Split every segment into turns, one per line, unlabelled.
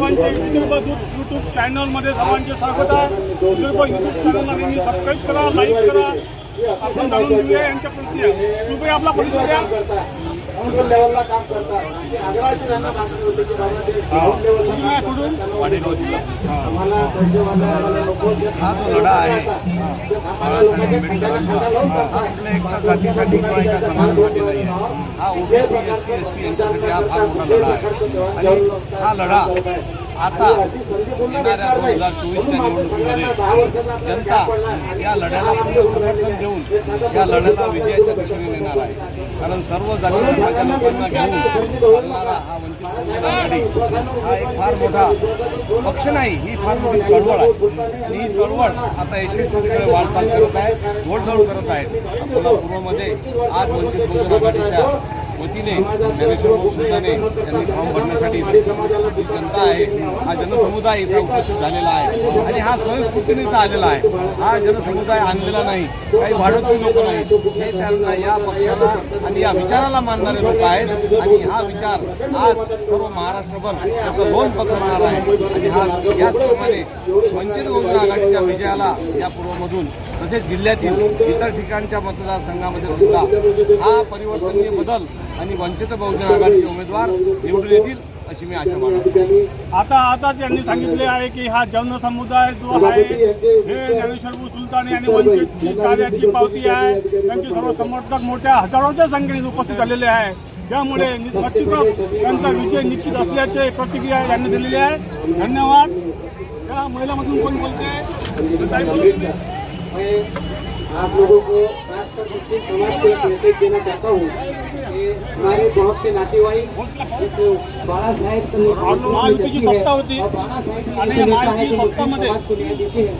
सर्वांचे विदर्भ दूत युट्यूब चॅनलमध्ये सर्वांचे स्वागत आहे. विदर्भ यूट्यूब चॅनलला नेहमी सबस्क्राईब करा लाईक करा आपण जाणून घेऊया यांच्या परिचय कृपया आपला परिचय द्या. आहे कुठून
हा जो लढा आहे हा एका जातीसाठी किंवा एका समाजासाठी नाही आहे हा OBC S C S T यांच्यासाठी हा फार मोठा लढा आहे. आणि हा लढा आता येणाऱ्या दोन हजार चोवीसच्या निवडणुकीमध्ये जनता या लढ्याला पूर्ण समर्थन देऊन या लढ्याला विजयाच्या दिशेने नेणार आहे. कारण सर्व जाती धर्माच्या लोकांना घेऊन चालणारा हा वंचित बहुजन आघाडी हा एक फार मोठा पक्ष नाही ही फार मोठी चळवळ आहे. आणि ही चळवळ आता यशस्वीकडे वाटचाल करत आहे घोडदौड करत आहेत. अकोला पूर्वमध्ये आज वंचित बहुजन आघाडीच्या वतीने ज्ञानेश्वर भाऊ सुलताने यांनी फॉर्म भरण्यासाठी जनता आहे. हा जनसमुदाय इथे उपस्थित झालेला आहे. आणि हा स्वयंस्फूर्तीने इथं आलेला आहे. हा जनसमुदाय आणलेला नाही. काही भाडोत्री लोक नाही. हे त्यांना या पक्षाला आणि या विचाराला मानणारे लोक आहेत. आणि हा विचार आज सर्व महाराष्ट्रभर त्याचा लोन पसरणार आहे आणि हा याचप्रमाणे वंचित बहुजन आघाडीच्या विजयाला या पूर्वमधून तसेच जिल्ह्यातील इतर ठिकाणच्या मतदारसंघामध्ये सुद्धा हा परिवर्तनीय बदल आणि वंचित बहुजन आघाडीचे उमेदवार निवडून येतील अशी मी आशा मानतो.
आता आता त्यांनी सांगितले आहे की हा जैन समुदाय जो आहे हे ज्ञानेश्वर सुलताने आणि वंचितची कार्याची पावती आहे. त्यांचे सर्व समर्थक मोठ्या हजारोच्या संख्येने उपस्थित झालेले आहे. त्यामुळे निश्चितच त्यांचा विजय निश्चित असल्याचे प्रतिक्रिया यांनी दिलेली आहे. धन्यवाद. या महिलामधून कोण बोलते
आप लोगों को समाज को मैसेज देना चाहता हूँ। हमारे बहुत से नातेवाईक बाला साहेब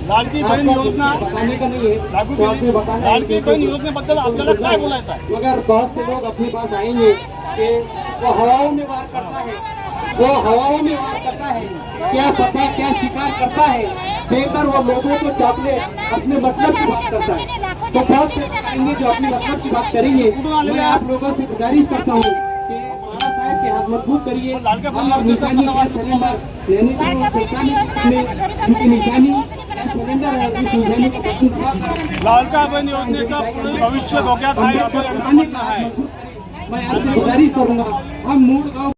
लाडकी बहीण योजना
बदल आप बोला
लागू
तो
केली लाडकी बहीण योजनेबद्दल आपल्याला काय बोलायचं आहे
मगर बहुत से लोग अपने पास आएँगे कि हवाओं में वार करता है। वो हवाओं में वार करता है क्या पता क्या शिकार करता है देकर वो लोगों को चॉकलेट अपने मतलब की बात करता है तो बहुत से आएँगे जो अपने मतलब की बात करेंगे। मैं आप लोगों से गुजारिश करता हूँ साहेब के हाथ मज़बूत करिए और निशानी का सिलेंडर निशानी है
योजनेचं पुढील भविष्य धोक्यात आहे असं यांचं म्हणणं आहे
मैं आपसे गुजारिश करूँगा हम मूल गाँव